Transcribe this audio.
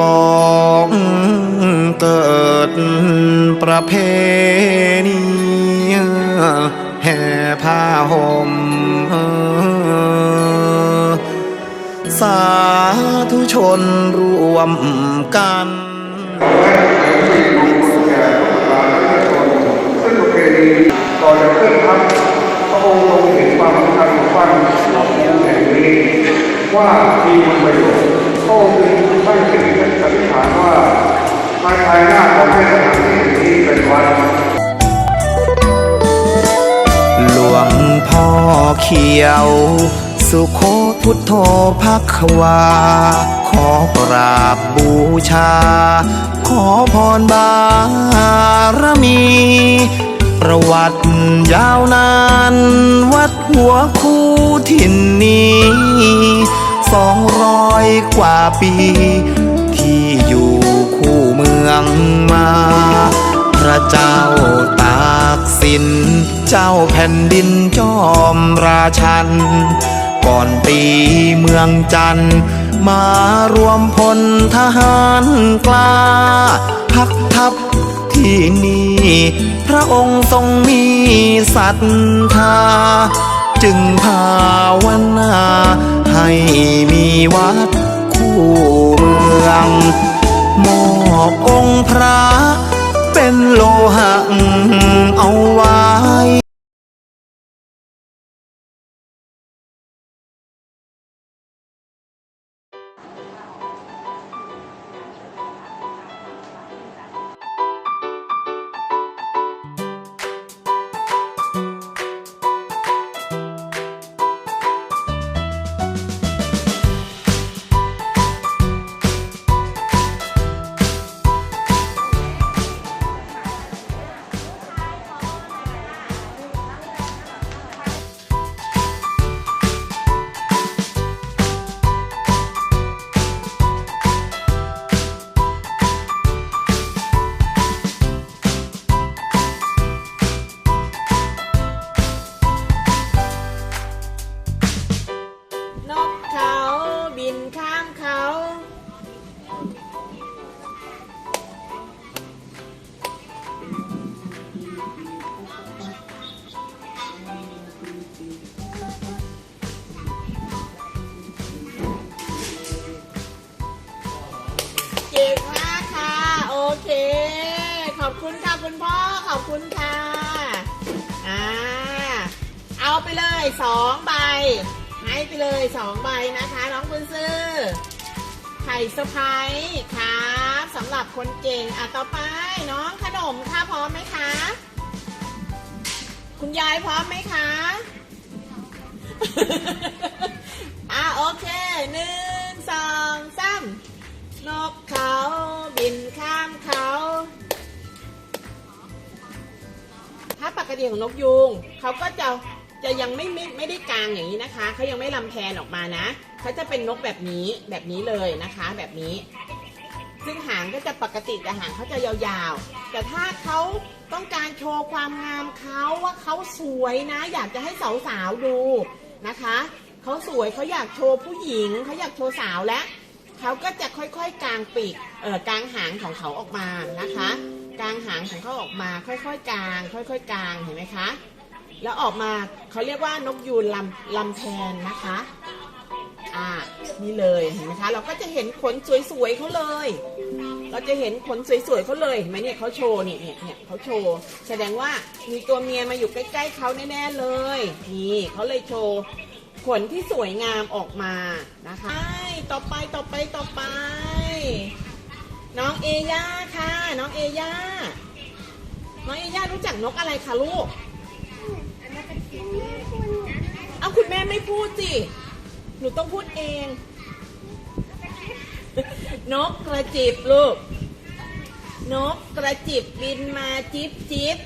กองเกิดประเพณีแห่ผ้าห่มสาธุชนรวมกันก่อนจะเคลื่อนทัพพระองค์ทรงเห็นความสำคัญของบ้านแห่งนี้ว่ามีคุณประโยชน์พระองค์จึงตั้งเป็น ขียว สุโคพุทโธพักวา ขอกราบบูชา ขอพรบารมี ประวัติยาวนาน วัดหัวคู่ถิ่นนี้สองร้อยกว่าปี ที่อยู่คู่เมืองมา พระเจ้าตากสิน เจ้าแผ่นดินจอม ชัน ก่อนตีเมืองจันทร์มารวมพลทหารกล้า พักทัพที่นี่ พระองค์ทรงมีศรัทธา จึงภาวนาให้มีวัดคู่เมืองมอบองค์พระเป็นโลหะเอาไว้ เก่งมากค่ะ โอเค ขอบคุณค่ะคุณพ่อ ขอบคุณค่ะ อ่า เอาไปเลยสองใบ ให้ไปเลยสองใบนะคะ น้องคุณซื้อ ไข่สะพายครับสำหรับคนเก่ง อะต่อไปน้องขนมค่ะพร้อมไหมคะ คุณยายพร้อมไหมคะ อะโอเคหนึ่งสองสาม ถ้าปกติของนกยูงเขาก็จะจะยังไม่ไม่ไม่ได้กลางอย่างนี้นะคะเขายังไม่ลำแพนออกมานะเขาจะเป็นนกแบบนี้แบบนี้เลยนะคะ แบบนี้ ซึ่งหางก็จะปกติแต่หางเขาจะยาวๆ แต่ถ้าเขาต้องการโชว์ความงามเขาว่าเขาสวยนะ อยากจะให้สาวๆดูนะคะเขาสวยเขาอยากโชว์ผู้หญิงเขาอยากโชว์สาวและ เขาก็จะค่อยๆกางปีกเอ่อกางหางของเขาออกมานะคะกางหางของเขาออกมาค่อยๆกาง ค่อยๆกางเห็นไหมคะ แล้วออกมาเขาเรียกว่านกยูงลำลำแพนนะคะอ่านี่เลยเห็นไหมคะเราก็จะเห็นขนสวยๆเขาเลย เราจะเห็นขนสวยๆเขาเลยเห็นไหมเนี่ยเขาโชว์เนี่ยเนี่ยเนี่ยเขาโชว์แสดงว่ามีตัวเมียมาอยู่ใกล้ๆเขาแน่ๆเลย นี่เขาเลยโชว์ ขนที่สวยงามออกมานะคะใช่ต่อไปต่อไปต่อไป น้องเอย่าค่ะ น้องเอย่าน้องเอย่ารู้จักนกอะไรคะลูกเอาคุณแม่ไม่พูดสิ หนูต้องพูดเอง นกกระจิบลูก นกกระจิบบินมาจิบจิบ